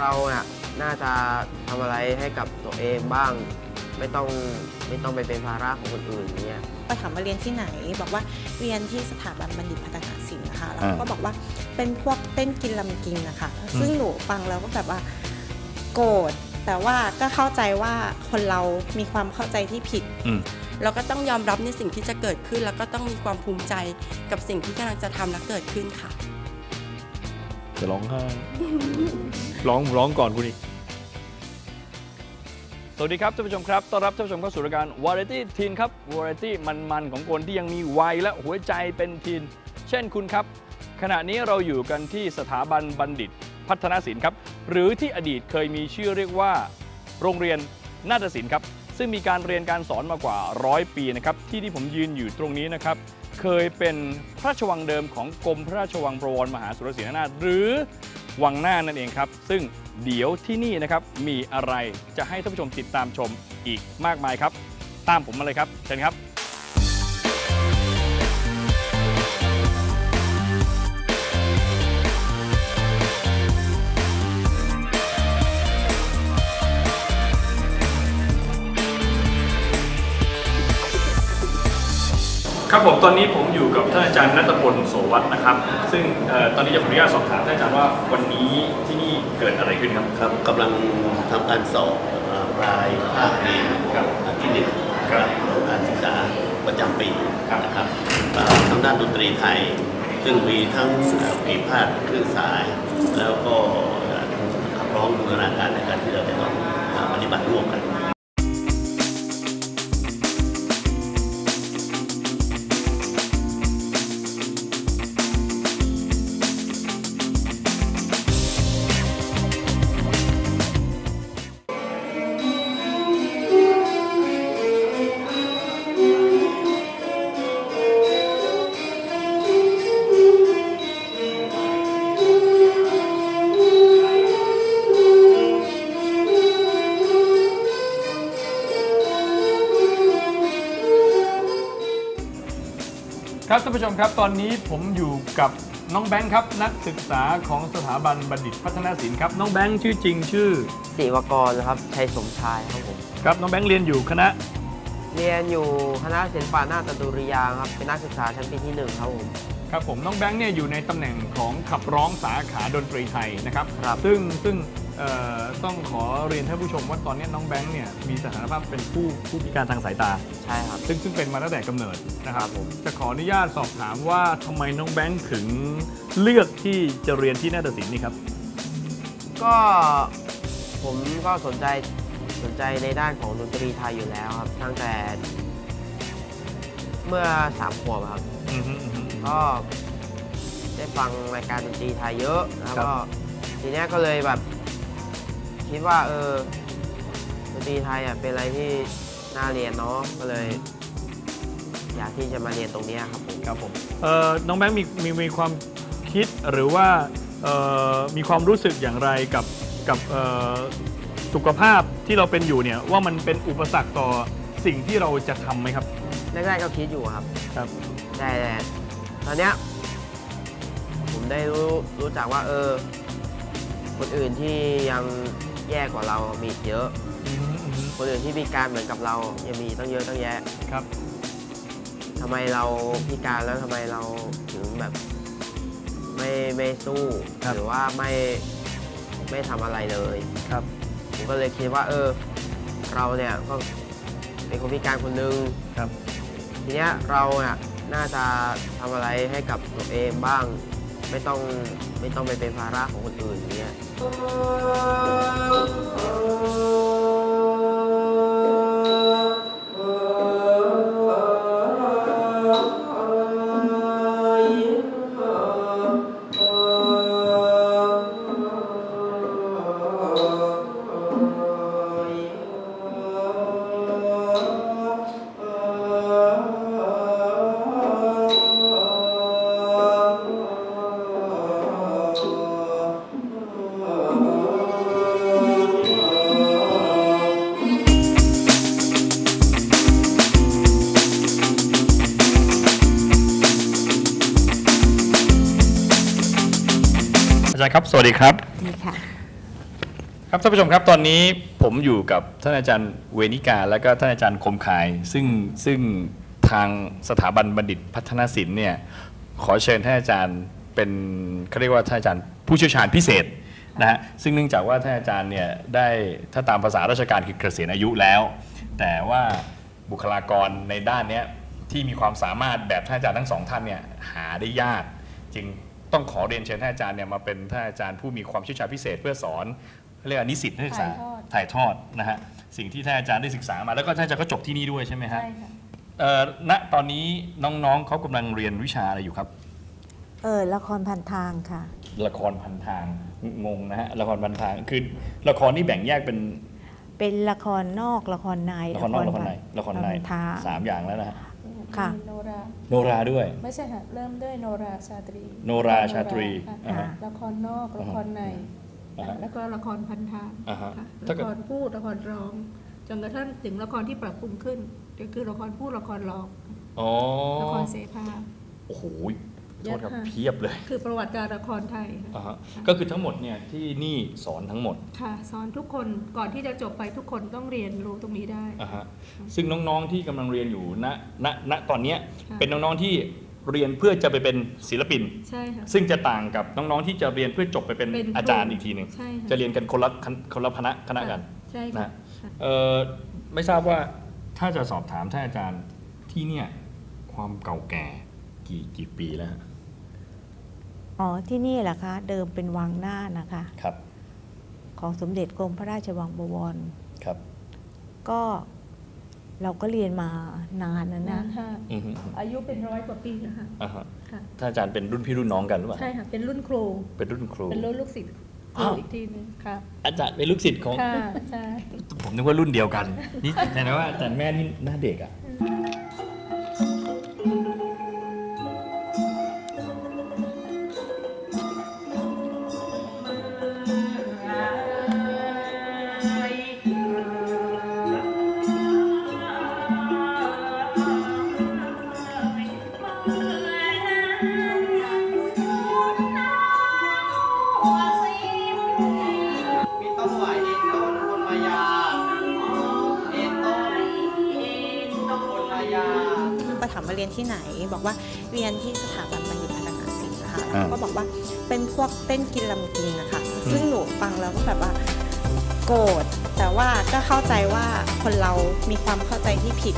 เราน่ะน่าจะทำอะไรให้กับตัวเองบ้าง ไม่ต้องไม่ต้องไปเป็นภาระของคนอื่นอย่างเงี้ยก็ถามว่าเรียนที่ไหน บอกว่าเรียนที่สถาบันบัณฑิตพัฒนาศิลป์นะคะแล้วเขาก็บอกว่าเป็นพวกเต้นกินลำกินนะคะซึ่งหนูฟังแล้วก็แบบว่าโกรธแต่ว่าก็เข้าใจว่าคนเรามีความเข้าใจที่ผิดเราก็ต้องยอมรับในสิ่งที่จะเกิดขึ้น แล้วก็ต้องมีความภูมิใจกับสิ่งที่กำลังจะทำและเกิดขึ้นค่ะ จะร้องไห้ ร้องร้องก่อนคุณอีก สวัสดีครับท่านผู้ชมครับ ต้อนรับท่านผู้ชมเข้าสู่รายการ Variety Teen ครับ Variety มันๆ ของคนที่ยังมีวัยและหัวใจเป็นทีน เช่นคุณครับ ขณะนี้เราอยู่กันที่สถาบันบัณฑิต พัฒนศิลป์ครับ หรือที่อดีตเคยมีชื่อเรียกว่า โรงเรียนนาฏศิลป์ครับ ซึ่งมีการเรียนการสอนมากว่าร้อยปีนะครับ ที่ที่ผมยืนอยู่ตรงนี้นะครับ เคยเป็นพระราชวังเดิมของกรมพระราชวังประวรมหาสุรศรีนาถหรือ วังหน้านั่นเองครับ ซึ่งเดี๋ยวที่นี่นะครับมีอะไรจะให้ท่านผู้ชมติดตามชมอีกมากมายครับ ตามผมมาเลยครับเชิญครับ ครับผมตอนนี้ผมอยู่กับท่านอาจารย์นัตพลโสวัตนะครับ ซึ่งเอ่อตอนนี้จะขออนุญาตสอบถามท่านอาจารย์ว่าวันนี้ที่นี่เกิดอะไรขึ้นครับครับกำลังทำการสอบเอ่อรายภาคเรียนครับที่หนึ่งนะครับของการศึกษาประจำปีครับนะครับเอ่อทางด้านดนตรีไทย ซึ่งมีทั้งเอ่อปีพาดเครื่องสาย แล้วก็เอ่อขับร้องบูรณาการในการที่เราจะต้องเอ่อปฏิบัติร่วมกัน ท่านผู้ชมครับ ตอนนี้ผมอยู่กับน้องแบงค์ครับ นักศึกษาของสถาบันบัณฑิตพัฒนาศิลป์ครับ น้องแบงค์ชื่อจริงชื่อศิวกรนะครับชัยสมชายครับผมครับน้องแบงค์เรียนอยู่คณะ เรียนอยู่คณะศิลปะหน้าตดุริยางค์ครับเป็นนักศึกษาชั้นปีที่หนึ่งครับผม ครับผมน้องแบงค์เนี่ยอยู่ในตำแหน่งของขับร้องสาขาดนตรีไทยนะครับ ครับ ซึ่งซึ่งเอ่อ ต้องขอเรียนท่านผู้ชมว่าตอนนี้น้องแบงค์เนี่ยมีสถานภาพเป็นผู้ผู้พิการทางสายตา ใช่ครับ ซึ่งซึ่งเป็นมาตั้งแต่กำเนิดนะครับครับผมจะขออนุญาตสอบถามว่าทำไมน้องแบงค์ถึงเลือกที่จะเรียนที่นาฏศิลป์นี่ครับ ก็ผมก็สนใจสนใจในด้านของดนตรีไทยอยู่แล้วครับตั้งแต่เมื่อสามขวบครับอือฮึอือฮึก็ได้ฟังรายการดนตรีไทยเยอะแล้วครับก็ทีเนี้ยก็เลยแบบ คิดว่าเออดนตรีไทยอะเป็นอะไรที่น่าเรียนเนาะก็เลย อยากที่จะมาเรียนตรงเนี้ยครับผมครับผมเอ่อน้องแบงค์มีมีมีความคิดหรือว่าเอ่อมีความรู้สึกอย่างไรกับกับเอ่อสุขภาพที่เราเป็นอยู่เนี่ยว่ามันเป็นอุปสรรคต่อสิ่งที่เราจะทำไหมครับแรกๆก็คิดอยู่ครับ ครับ แต่ตอนเนี้ยผมได้รู้รู้จักว่าเออคนอื่นที่ยัง แย่กว่าเรามีอีกเยอะ อือฮึอือฮึคนอื่นที่พิการเหมือนกับเรายังมีตั้งเยอะตั้งแยะครับ ทำไมเราพิการแล้วทำไมเราถึงแบบ ไม่ไม่สู้ครับ หรือว่าไม่ไม่ทำอะไรเลย ครับ ผมก็เลยคิดว่า เออ เราเนี่ยก็เป็นคนพิการคนหนึ่งครับ ทีเนี้ยเราเนี่ยน่าจะทำอะไรให้กับตัวเองบ้าง ไม่ต้องไม่ต้องไปเป็นภาระของคนอื่นอย่างเงี้ย Oh, oh. oh. วัสดีครับนี่ค่ะ ครับท่านผู้ชมครับตอนนี้ผมอยู่กับท่านอาจารย์เวนิกา และก็ท่านอาจารย์คมคาย ซึ่งซึ่งทางสถาบันบัณฑิตพัฒนศิลป์เนี่ยขอเชิญท่านอาจารย์เป็นเขาเรียกว่าท่านอาจารย์ผู้เชี่ยวชาญพิเศษนะฮะซึ่งเนื่องจากว่าท่านอาจารย์เนี่ยได้ถ้าตามภาษาราชการคือเกษียณอายุแล้ว แต่ว่าบุคลากรในด้านเนี้ยที่มีความสามารถแบบท่านอาจารย์ทั้งสองท่านเนี่ยหาได้ยาก จึง ต้องขอเรียนเชิญท่านอาจารย์เนี่ยมาเป็นท่านอาจารย์ผู้มีความเชี่ยวชาญพิเศษเพื่อสอนเรียกว่านิสิตนักศึกษาถ่ายทอดนะฮะสิ่งที่ท่านอาจารย์ได้ศึกษามา แล้วก็ท่านอาจารย์ก็จบที่นี่ด้วยใช่ไหมฮะใช่ค่ะเอ่อณตอนนี้น้องๆเขากำลังเรียนวิชาอะไรอยู่ครับ เออละครพันทางค่ะ ละครพันทางงงนะฮะละครพันทางคือละครนี่แบ่งแยกเป็นเป็นละครนอกละครในละครนอกละครในละครในพันทางสามอย่างแล้วนะฮะ ค่ะ มีโนรา โนราด้วย ไม่ใช่ค่ะเริ่มด้วยโนราชาตรีโนราชาตรีค่ะอ่าฮะละครนอกละครใน อ่าฮะแล้วก็ละครพันธางอ่าฮะค่ะถ้าละเกิด ครพูดละครร้อง จนกระทั่งถึงละครที่ปรับปรุงขึ้นก็คือละครพูดละครร้องอ๋อละครเสภาโอ้โห โทเยอะษครับค่ะเพียบเลย คือประวัติการละครไทยอ่าค่ะฮะก็คือทั้งหมดเนี่ยที่นี่สอนทั้งหมดค่ะ สอนทุกคนก่อนที่จะจบไปทุกคนต้องเรียนรู้ตรงนี้ได้ อ่าฮะซึ่งน้องๆที่กำลังเรียนอยู่ณณณตอนเนี้ยค่ะ เป็นน้องๆที่เรียนเพื่อจะไปเป็นศิลปิน ใช่ค่ะ ซึ่งจะต่างกับน้องๆที่จะเรียนเพื่อจบไปเป็นเป็นครูอาจารย์อีกทีหนึ่งใช่ค่ะ จะเรียนกันคนละคณคนละคณะคณะกัน ใช่นะค่ะฮะเอ่อไม่ทราบว่าถ้าจะสอบถามท่านอาจารย์ที่เนี่ยความเก่าแก่ กี่กี่ปีแล้วฮะอ๋อที่นี่แหละคะเดิมเป็นวังหน้านะคะ ครับ ของสมเด็จกรมพระราชวังบวร ครับก็เราก็เรียนมานานนะนานะนค่ะอือฮึอายุเป็นร้อยกว่าปีนะคะอ่าฮะค่ะท่านอาจารย์เป็นรุ่นพี่รุ่นน้องกันหรือเปล่า ใช่ค่ะ เป็นรุ่นครู เป็นรุ่นครู เป็นรุ่นลูกศิษย์คอ้ารูวอีกทีหนึงค่ะ อาจารย์เป็นลูกศิษย์ของ ค่ะ ใช่ ผมนึกว่ารุ่นเดียวกัน นี่แต่นะว่าอาจารย์แม่นี่หน้าเด็กอะ มีต้นไหวเอ็นต้นคนมายา เอ็นต้นต้นคนมายาก็ถามว่าเรียนที่ไหน บอกว่าเรียนที่สถาบันบัณฑิตพัฒนาศิลป์นะคะแล้วก็บอกว่าเป็นพวกเต้นกินลำกินนะคะซึ่งหนูฟังแล้วก็แบบว่าโกรธ แต่ว่าก็เข้าใจว่าคนเรามีความเข้าใจที่ผิด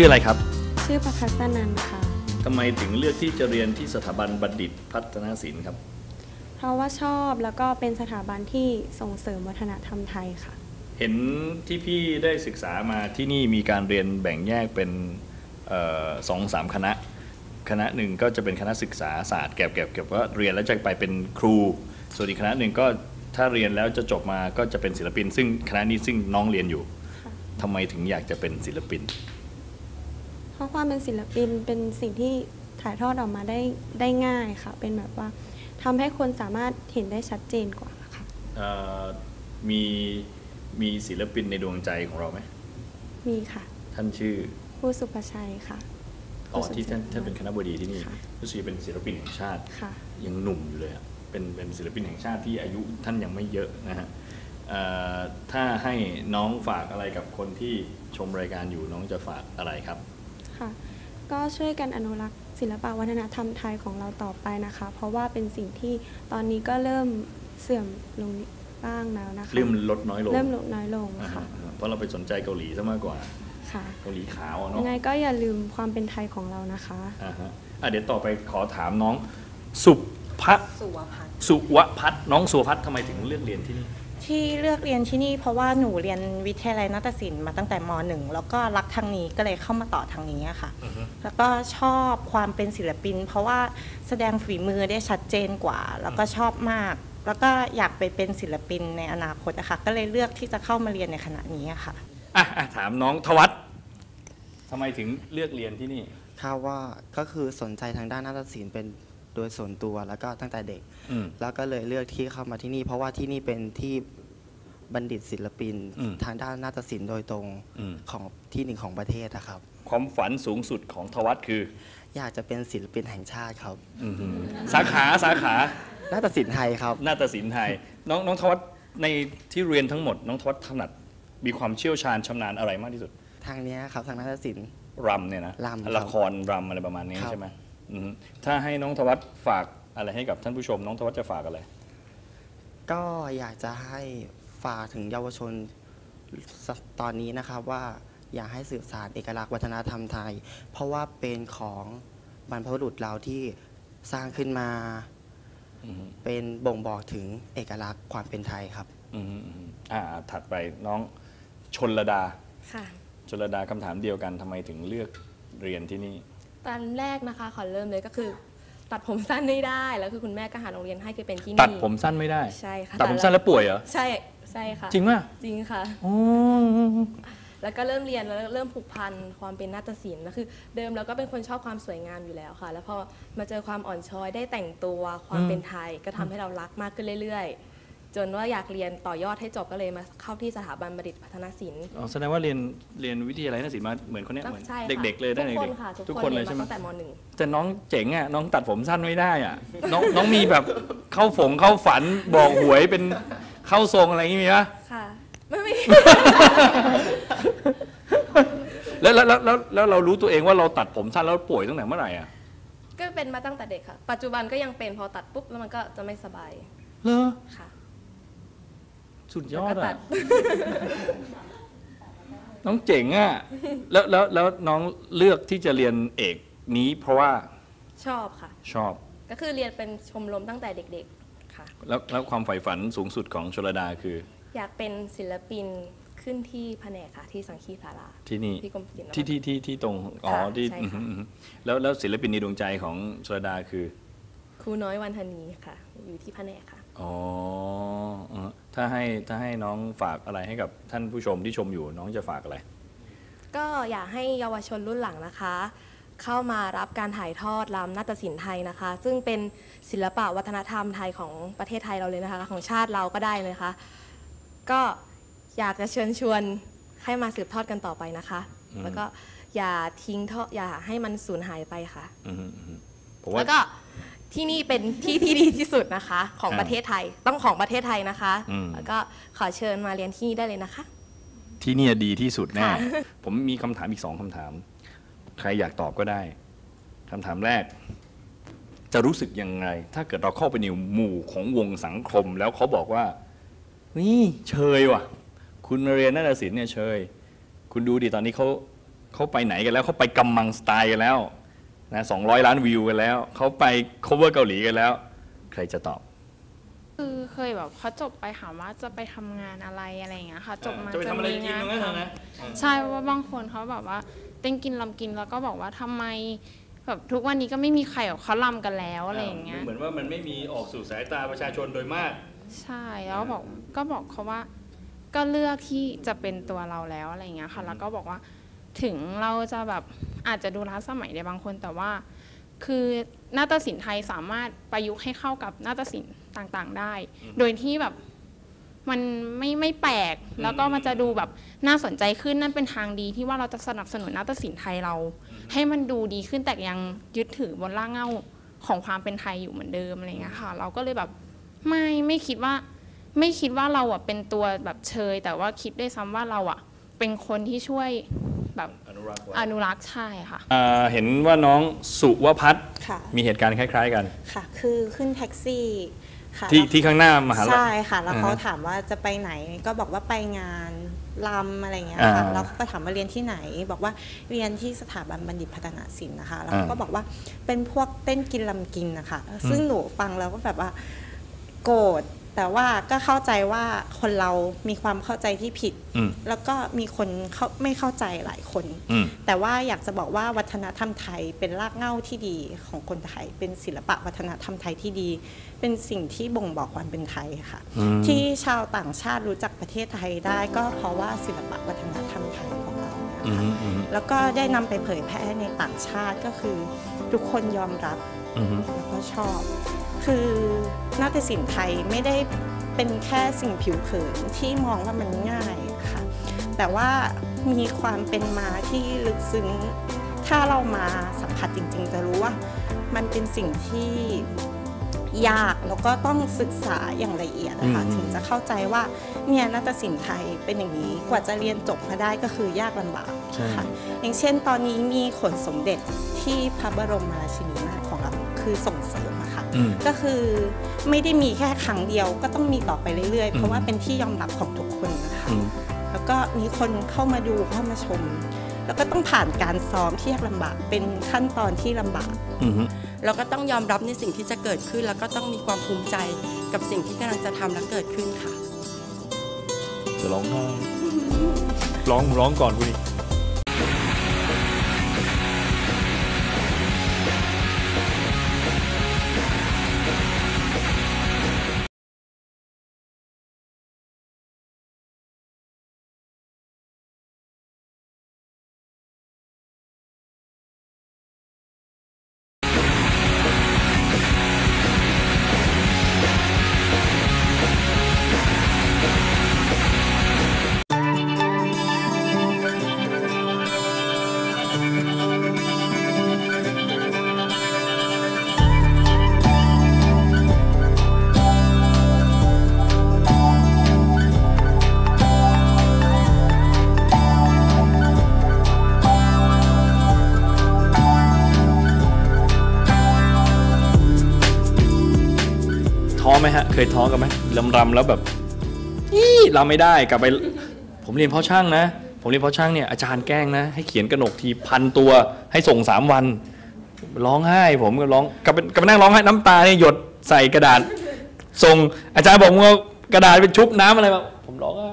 ชื่ออะไรครับ ชื่อประพัสนันค่ะ ทำไมถึงเลือกที่จะเรียนที่สถาบันบัณฑิตพัฒนศิลป์ครับ เพราะว่าชอบแล้วก็เป็นสถาบันที่ส่งเสริมวัฒนธรรมไทยค่ะ เห็นที่พี่ได้ศึกษามาที่นี่มีการเรียนแบ่งแยกเป็นเอ่อสองสามคณะ คณะหนึ่งก็จะเป็นคณะศึกษาศาสตร์เก็บเก็บเก็บว่าเรียนแล้วจะไปเป็นครู ส่วนอีกคณะหนึ่งก็ถ้าเรียนแล้วจะจบมาก็จะเป็นศิลปิน ซึ่งคณะนี้ซึ่งน้องเรียนอยู่ค่ะทำไมถึงอยากจะเป็นศิลปินเพ ราะความเป็นศิลปินเป็นสิ่งที่ถ่ายทอดออกมาได้ได้ง่ายค่ะ เป็นแบบว่าทำให้คนสามารถเห็นได้ชัดเจนกว่าค่ะเอ่อมีมีศิลปินในดวงใจของเราไหมมีค่ะ ท่านชื่อครูสุภชัยค่ะ อ๋อที่ท่านท่านเป็นคณะบดีที่นี่ค่ะ รู้สึกจะเป็นศิลปินแห่งชาติ ค่ะ ยังหนุ่มอยู่เลยอะเป็นเป็นศิลปินแห่งชาติที่อายุท่านยังไม่เยอะนะฮะเอ่อถ้าให้น้องฝากอะไรกับคนที่ชมรายการอยู่น้องจะฝากอะไรครับ ค่ะ ก็ช่วยกันอนุรักษ์ศิลปวัฒนธรรมไทยของเราต่อไปนะคะ เพราะว่าเป็นสิ่งที่ตอนนี้ก็เริ่มเสื่อมลงบ้างแล้วนะคะ เริ่มลดน้อยลง เริ่มลดน้อยลงอ่าฮะค่ะอ่าฮะเพราะเราไปสนใจเกาหลีซะมากกว่าค่ะเกาหลีขาวอะเนาะยังไงก็อย่าลืมความเป็นไทยของเรานะคะอ่าฮะอะเดี๋ยวต่อไปขอถามน้องสุภะสุวพันธ์สุวพัฒน์น้องสุวพัฒน์ทำไมถึงเลือกเรียนที่นี่ ที่เลือกเรียนที่นี่เพราะว่าหนูเรียนวิทยาลัยนาฏศิลป์มาตั้งแต่มหนึ่งแล้วก็รักทางนี้ก็เลยเข้ามาต่อทางนี้อะค่ะ แล้วก็ชอบความเป็นศิลปิน เพราะว่าแสดงฝีมือได้ชัดเจนกว่า แล้วก็ชอบมาก แล้วก็อยากไปเป็นศิลปินในอนาคตอะค่ะก็เลยเลือกที่จะเข้ามาเรียนในคณะนี้อะค่ะอะอะถามน้องทวัตทำไมถึงเลือกเรียนที่นี่ครับว่าก็คือสนใจทางด้านนาฏศิลป์เป็น โดยส่วนตัวแล้วก็ตั้งแต่เด็ก อืม แล้วก็เลยเลือกที่เข้ามาที่นี่ เพราะว่าที่นี่เป็นที่บัณฑิตศิลปิน อืมทางด้านนาฏศิลป์โดยตรงอืม ของที่หนึ่งของประเทศนะครับ ความฝันสูงสุดของทวัตคืออยากจะเป็นศิลปินแห่งชาติครับอหือสาขาสาขานาฏศิลป์ไทยครับนาฏศิลป์ไทย น้องน้องทวัตในที่เรียนทั้งหมด น้องทวัตถนัดมีความเชี่ยวชาญชำนาญอะไรมากที่สุดทางเนี้ยครับทางนาฏศิลป์ รำเนี่ยนะรำครับละครรำอะไรประมาณนี้ครับ ใช่ไหม อือหือถ้าให้น้องทวัตฝากอะไรให้กับท่านผู้ชม น้องทวัตจะฝากอะไร ก็อยากจะให้ฝากถึงเยาวชนตอนนี้นะครับว่าอยากให้สืบสานเอกลักษณ์วัฒนธรรมไทย เพราะว่าเป็นของบรรพบุรุษเราที่สร้างขึ้นมา อือหือเป็นบ่งบอกถึงเอกลักษณ์ความเป็นไทยครับ อือหืออือหืออ่า ถัดไปน้องชนระดาค่ะ ชนระดาคำถามเดียวกันทำไมถึงเลือกเรียนที่นี่ ตอนแรกนะคะขอเริ่มเลยก็คือ ตัดผมสั้นไม่ได้แล้วคือคุณแม่ก็หาโรงเรียนให้คือเป็นที่นี่ตัดผมสั้นไม่ได้ ใช่ค่ะตัดผมสั้นแล้วป่วยเหรอใช่ใช่ค่ะจริงป่ะจริงค่ะอ๋อแล้วก็เริ่มเรียนแล้วเริ่มผูกพันความเป็นนาฏศิลป์แล้วคือ เดิมเราก็เป็นคนชอบความสวยงามอยู่แล้วค่ะ แล้วพอมาเจอความอ่อนช้อยได้แต่งตัวความเป็นไทยก็ทำให้เรารักมากขึ้นเรื่อยๆ จนว่าอยากเรียนต่อยอดให้จบก็เลยมาเข้าที่สถาบันบัณฑิตพัฒนศิลป์อ๋อแสดงว่าเรียนเรียนวิทยาลัยนาฏศิลป์มาเหมือนคนเนี้ยเหมือนใช่ค่ะเด็ก ๆ เลยได้ทุกคนเด็กๆค่ะทุกคนเลยใช่ไหม รีาตั้งแต่มหนึ่ง แต่น้องเจ๋งอะน้องตัดผมสั้นไม่ได้อะน้องน้องมีแบบเข้าฝงเข้าฝันบอกหวยเป็นเข้าทรงอะไรอย่างงี้มีปะ ค่ะ ไม่มี แล้วแล้วแล้วแล้วแล้วเรารู้ตัวเองว่าเราตัดผมสั้นแล้วป่วยตั้งแต่เมื่อไหร่อะก็เป็นมาตั้งแต่เด็กค่ะ ปัจจุบันก็ยังเป็นพอตัดปุ๊บแล้วมันก็จะไม่สบายเหรอ ค่ะ สุดยอดแล้วก็ตัอะดน้องเจ๋งอะ แล้วแล้วแล้วน้องเลือกที่จะเรียนเอกนี้เพราะว่าชอบค่ะ ชอบ ก็คือเรียนเป็นชมรมตั้งแต่เด็กๆค่ะ แล้วแล้วความใฝ่ฝันสูงสุดของชลดาคือ อยากเป็นศิลปินขึ้นที่แผนกค่ะ ที่สังคีศาลาที่นี่ที่กรมศิลป์ที่ที่ที่ที่ตรงอ๋อค่ะที่ใช่อืมค่ะอืมแล้วแล้วศิลปินในดวงใจของชลดาคือ ครูน้อยวันธนีค่ะ อยู่ที่แผนกค่ะ อ๋อเออถ้าให้ถ้าให้น้องฝากอะไรให้กับท่านผู้ชมที่ชมอยู่น้องจะฝากอะไร ก็อยากให้เยาวชนรุ่นหลังนะคะ เข้ามารับการถ่ายทอดรำนาฏศิลป์ไทยนะคะ ซึ่งเป็นศิลปะวัฒนธรรมไทยของประเทศไทยเราเลยนะคะ ของชาติเราก็ได้นะคะ ก็อยากจะเชิญชวนให้มาสืบทอดกันต่อไปนะคะ อืม แล้วก็อย่าทิ้งทอดอย่าให้มันสูญหายไปค่ะ อืมอืมอืมผมว่าแล้วก็ ที่นี่เป็นที่ที่ดีที่สุดนะคะ ของอ่าประเทศไทยต้องของประเทศไทยนะคะ อืม แล้วก็ขอเชิญมาเรียนที่นี่ได้เลยนะคะ ที่เนี่ยดีที่สุดแน่ ค่ะ ผมมีคำถามอีกสองคำถาม ใครอยากตอบก็ได้คำถามแรก จะรู้สึกยังไง ถ้าเกิดเราเข้าไปในหมู่ของวงสังคม แล้วเขาบอกว่า นี่เชยว่ะ คุณมาเรียนนาฏศิลป์เนี่ยเชย คุณดูดิตอนนี้เขาเขาไปไหนกันแล้วเขาไปกำมังสไตล์กันแล้ว นะสองร้อยล้านวิวกันแล้ว เขาไป cover เกาหลีกันแล้ว ใครจะตอบ คือเคยแบบพอจบไปถามว่าจะไปทำงานอะไรอะไรอย่างเงี้ยค่ะ จบมาจะไปทำอะไรกินตรงนั้นทน่ะนะำใช่เพราะว่าบางคนเขาแบบว่าเต้นกินลำกินแล้วก็บอกว่าทำไมแบบทุกวันนี้ก็ไม่มีใครแบบเขาลำกันแล้วอะไรอย่างเงี้ย เหมือนว่ามันไม่มีออกสู่สายตาประชาชนโดยมาก ใช่แล้วบอกก็บอกเขาว่า ก็เลือกที่จะเป็นตัวเราแล้วอะไรอย่างเงี้ยค่ะ แล้วก็บอกว่า ถึงเราจะแบบอาจจะดูล้าสมัยในบางคนแต่ว่า คือนาฏศิลป์ไทยสามารถประยุกต์ให้เข้ากับนาฏศิลป์ต่างๆได้ โดยที่แบบมันไม่ไม่แปลกแล้วก็มันจะดูแบบน่าสนใจขึ้นนั่นเป็นทางดีที่ว่าเราจะสนับสนุนนาฏศิลป์ไทยเรา ให้มันดูดีขึ้นแต่ยังยึดถือบนร่างเหง้าของความเป็นไทยอยู่เหมือนเดิมอะไรอย่างเงี้ยค่ะ เราก็เลยแบบไม่ไม่คิดว่า ไม่คิดว่าเราอะเป็นตัวแบบเชย แต่ว่าคิดได้วยซ้ำว่าเราอะเป็นคนที่ช่วยแบบอ นุรักษ์ไว้อนุรักษ์ใช่ค่ะ อ่าเห็นว่าน้องสุวพัฒน์ค่ะ มีเหตุการณ์คล้าย ๆ กัน ค่ะ คือขึ้นแท็กซี่ค่ะที่แล้วที่ข้างหน้ามหาลัย ใช่ค่ะ แล้วเขาอ่าฮะถามว่าจะไปไหนก็บอกว่าไปงานลำอะไรเงี้ยอ่าค่ะแล้วเขาก็ถามว่าเรียนที่ไหน บอกว่าเรียนที่สถาบันบัณฑิตพัฒนาศิลป์นะคะ แล้วเขาก็อ่า บอกว่าเป็นพวกเต้นกินลำกินนะคะอืมซึ่งหนูฟังแล้วก็แบบว่าโกรธ แต่ว่าก็เข้าใจว่าคนเรามีความเข้าใจที่ผิดอืมแล้วก็มีคนเข้าไม่เข้าใจหลายคนอืมแต่ว่าอยากจะบอกว่าวัฒนธรรมไทยเป็นรากเหง้าที่ดีของคนไทย เป็นศิลปะวัฒนธรรมไทยที่ดี เป็นสิ่งที่บ่งบอกความเป็นไทยค่ะอืมที่ชาวต่างชาติรู้จักประเทศไทยได้ ก็เพราะว่าศิลปะวัฒนธรรมไทยของเราเนี่ยอืมอืมแล้วก็ได้นำไปเผยแพร่ในต่างชาติก็คือ ทุกคนยอมรับอืมแล้วก็ชอบ คือนาฏศิลป์ไทยไม่ได้เป็นแค่สิ่งผิวเผินที่มองว่ามันง่ายค่ะแต่ว่ามีความเป็นมาที่ลึกซึ้งถ้าเรามาสัมผัสจริง ๆ จะรู้ว่ามันเป็นสิ่งที่ยากแล้วก็ต้องศึกษาอย่างละเอียดนะคะอืมถึงจะเข้าใจว่าเนี่ยนาฏศิลป์ไทยเป็นอย่างนี้กว่าจะเรียนจบมาได้ก็คือยากลำบากใช่ค่ะอย่างเช่น ตอนนี้มีขนสมเด็จที่พระบรมราชินีนาถของเราคือส่งเสริมอะค่ะอืม ก็คือไม่ได้มีแค่ครั้งเดียวก็ต้องมีต่อไปเรื่อยๆ เพราะว่าเป็นที่ยอมรับของทุกคนนะคะอืมแล้วก็มีคนเข้ามาดูเข้ามาชม แล้วก็ต้องผ่านการซ้อมที่ยากลำบากเป็นขั้นตอนที่ลำบากอืมเราก็ต้องยอมรับในสิ่งที่จะเกิดขึ้น แล้วก็ต้องมีความภูมิใจกับสิ่งที่กำลังจะทำและเกิดขึ้นค่ะจะร้องไห้ร้องร้องก่อนคุณอีก ไหมฮะ เคยท้อกันไหมรำรำแล้วแบบอี้รำไม่ได้กลับไป ผมเรียนเพ่อช่างนะ ผมเรียนพ่อช่างเนี่ยอาจารย์แกล้งนะ ให้เขียนกระหนกทีพันตัวให้ส่งสามวัน ร้องไห้ ผมก็ร้องกลับไปกลับไปนั่งร้องไห้น้ำตาเนี่ยหยดใส่กระดาษส่งอาจารย์บอกมึงเอากระดาษเป็นชุบน้ำอะไรมาผมร้องไห้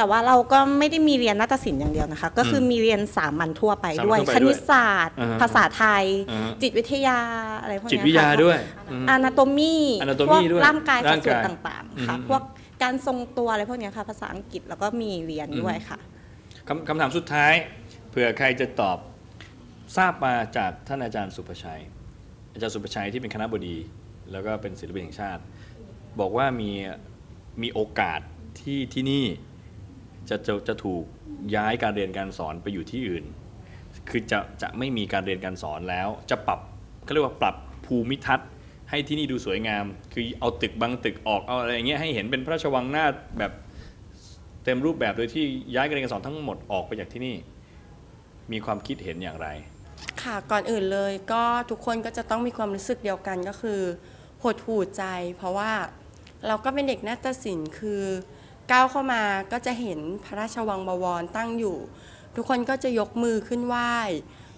แต่ว่าเราก็ไม่ได้มีเรียนนาฏศิลป์อย่างเดียวนะคะ ก็คือมีเรียนสามัญทั่วไปสามัญด้วยทั่วไปคณิตศาสตร์อ่าฮะภาษาไทยอ่าฮะจิตวิทยาอะไรพวกจิตเนี้ยวิทยาค่ะด้วยอืมอนาโตมี anatomy พวกด้วยร่างกายสัร่าดงส่วนกายต่างๆค่ะอืมพวกการทรงตัวอะไรพวกเนี้ยค่ะ ภาษาอังกฤษแล้วก็มีเรียนด้วยค่ะคำคำถามสุดท้ายเผื่อใครจะตอบทราบมาจากท่านอาจารย์สุภชัย อาจารย์สุภชัยที่เป็นคณะบดี แล้วก็เป็นศิลปินแห่งชาติ บอกว่ามีมีโอกาสที่ที่นี่ จะจะจะถูกย้ายการเรียนการสอนไปอยู่ที่อื่น คือจะจะไม่มีการเรียนการสอนแล้ว จะปรับเขาเรียกว่าปรับภูมิทัศน์ ให้ที่นี่ดูสวยงาม คือเอาตึกบางตึกออกเอาอะไรอย่างเงี้ยให้เห็นเป็นพระราชวังหน้าแบบเต็มรูปแบบโดยที่ย้ายการเรียนการสอนทั้งหมดออกไปจากที่นี่ มีความคิดเห็นอย่างไร ค่ะก่อนอื่นเลยก็ทุกคนก็จะต้องมีความรู้สึกเดียวกันก็คือหดหู่ใจ เพราะว่าเราก็เป็นเด็กนาฏศิลป์คือ ก้าวเข้ามาก็จะเห็นพระราชวังบวรตั้งอยู่ ทุกคนก็จะยกมือขึ้นไหว้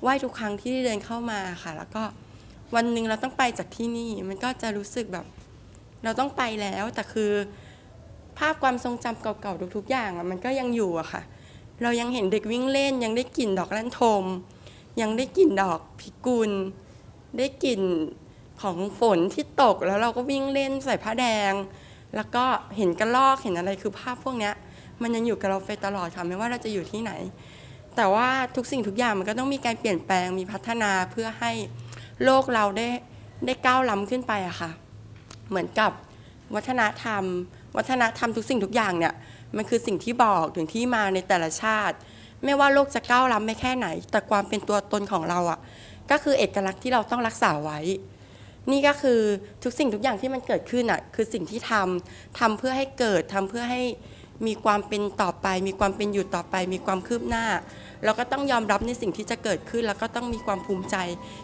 ไหว้ทุกครั้งที่เดินเข้ามาค่ะ แล้วก็วันหนึ่งเราต้องไปจากที่นี่มันก็จะรู้สึกแบบ เราต้องไปแล้วแต่คือ ภาพความทรงจำเก่าๆทุกๆอย่างมันก็ยังอยู่อะค่ะ เรายังเห็นเด็กวิ่งเล่น ยังได้กลิ่นดอกลั่นทม ยังได้กลิ่นดอกพิกุล ได้กลิ่นของฝนที่ตกแล้วเราก็วิ่งเล่นใส่ผ้าแดง แล้วก็เห็นกระลอกเห็นอะไรคือภาพพวกเนี้ยมันยังอยู่กับเราไปตลอดค่ะไม่ว่าเราจะอยู่ที่ไหน แต่ว่าทุกสิ่งทุกอย่างมันก็ต้องมีการเปลี่ยนแปลงมีพัฒนาเพื่อให้โลกเราได้ได้ก้าวล้ำขึ้นไปอะค่ะ เหมือนกับวัฒนธรรม วัฒนธรรมทุกสิ่งทุกอย่างเนี่ยมันคือสิ่งที่บอกถึงที่มาในแต่ละชาติ ไม่ว่าโลกจะก้าวล้ำไปแค่ไหน แต่ความเป็นตัวตนของเราอะ่ะก็คือเอกลักษณ์ที่เราต้องรักษาไว้ นี่ก็คือทุกสิ่งทุกอย่างที่มันเกิดขึ้นอะ่ะคือสิ่งที่ทำทำเพื่อให้เกิดทำเพื่อให้มีความเป็นต่อไป มีความเป็นอยู่ต่อไป มีความคืบหน้า เราก็ต้องยอมรับในสิ่งที่จะเกิดขึ้น แล้วก็ต้องมีความภูมิใจ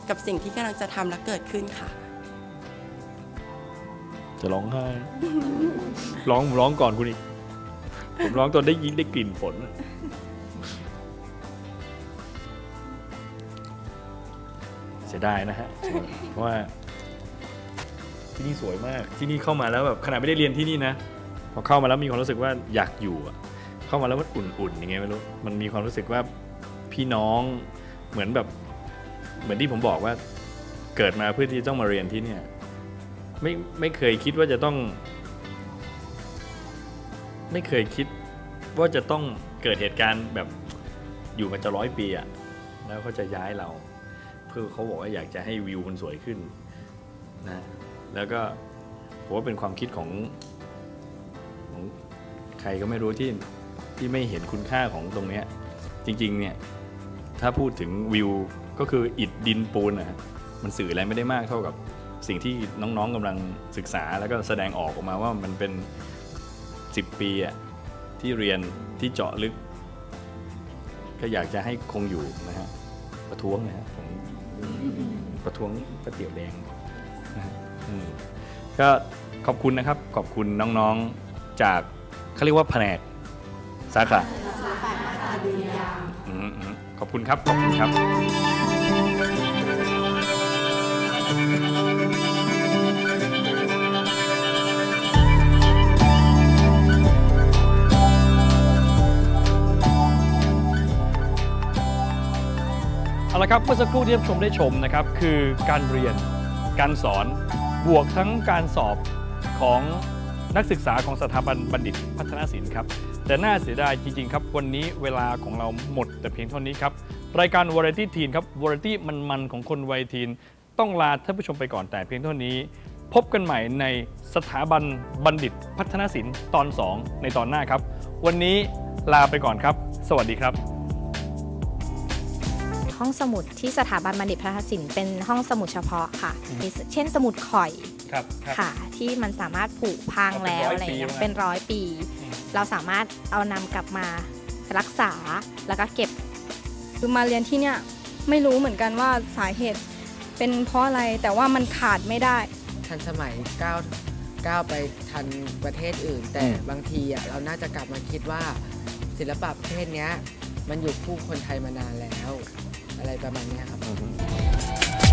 กับสิ่งที่กำลังจะทำและเกิดขึ้นค่ะ จะร้องไห้ ร้องร้องก่อนคุณอีก ผมร้องตอนได้ยินได้กลิ่นฝนเสียดายนะฮะเพราะว่า ที่นี่สวยมาก ที่นี่เข้ามาแล้วแบบขนาดไม่ได้เรียนที่นี่นะ พอเข้ามาแล้วมีความรู้สึกว่าอยากอยู่อะเข้ามาแล้วมันอุ่นๆยังไงไม่รู้ มันมีความรู้สึกว่าพี่น้องเหมือนแบบเหมือนที่ผมบอกว่าเกิดมาเพื่อที่จะต้องมาเรียนที่เนี่ยไม่ไม่เคยคิดว่าจะต้อง ไม่เคยคิดว่าจะต้องเกิดเหตุการณ์แบบอยู่มาจะร้อยปีอะแล้วเขาจะย้ายเรา เพื่อเขาบอกว่าอยากจะให้วิวมันสวยขึ้นนะ แล้วก็ผมว่าเป็นความคิดของของใครก็ไม่รู้ที่ที่ไม่เห็นคุณค่าของตรงนี้จริงๆเนี่ยถ้าพูดถึงวิวก็คืออิฐดินปูนนะมันสื่ออะไรไม่ได้มากเท่ากับสิ่งที่น้องๆกำลังศึกษาแล้วก็แสดงออกออกมาว่ามันเป็น 10 ปีอะที่เรียนที่เจาะลึก ก็อยากจะให้คงอยู่นะฮะประท้วงนะฮะผมประท้วงก๋วยเตี๋ยวแดงนะฮะ ก็ขอบคุณนะครับ ขอบคุณน้องๆจากเขาเรียกว่าแผนกสาขาอืมอืมขอบคุณครับ ขอบคุณครับเอาละครับเมื่อสักครู่ที่ท่านผู้ชมได้ชมนะครับ คือการเรียนการสอน บวกทั้งการสอบของนักศึกษาของสถาบันบัณฑิตพัฒนศิลป์ครับ แต่น่าเสียดายจริง ๆ ครับ วันนี้เวลาของเราหมดแต่เพียงเท่านี้ครับ รายการ Variety Teen ครับ Variety มันๆของคนวัยทีน ต้องลาท่านผู้ชมไปก่อนแต่เพียงเท่านี้ พบกันใหม่ในสถาบันบัณฑิตพัฒนศิลป์ตอน 2 ในตอนหน้าครับ วันนี้ลาไปก่อนครับ สวัสดีครับ ห้องสมุดที่สถาบันบัณฑิตพัฒนศิลป์เป็นห้องสมุดเฉพาะค่ะอืมมีเช่นสมุดข่อยครับครับค่ะ ที่มันสามารถผุพังเอาเป็นแล้วร้อยอะไรเงี้ยปีเป็นร้อยปี เราสามารถเอานำกลับมารักษาแล้วก็เก็บคือมาเรียนที่เนี่ยไม่รู้เหมือนกันว่าสาเหตุเป็นเพราะอะไรแต่ว่ามันขาดไม่ได้ ทันสมัยก้าวก้าวไปทันประเทศอื่น แต่อืมบางทีอะเราน่าจะกลับมาคิดว่าศิลปะประเภทเนี้ยมันอยู่คู่คนไทยมานานแล้ว อะไรประมาณนี้ครับ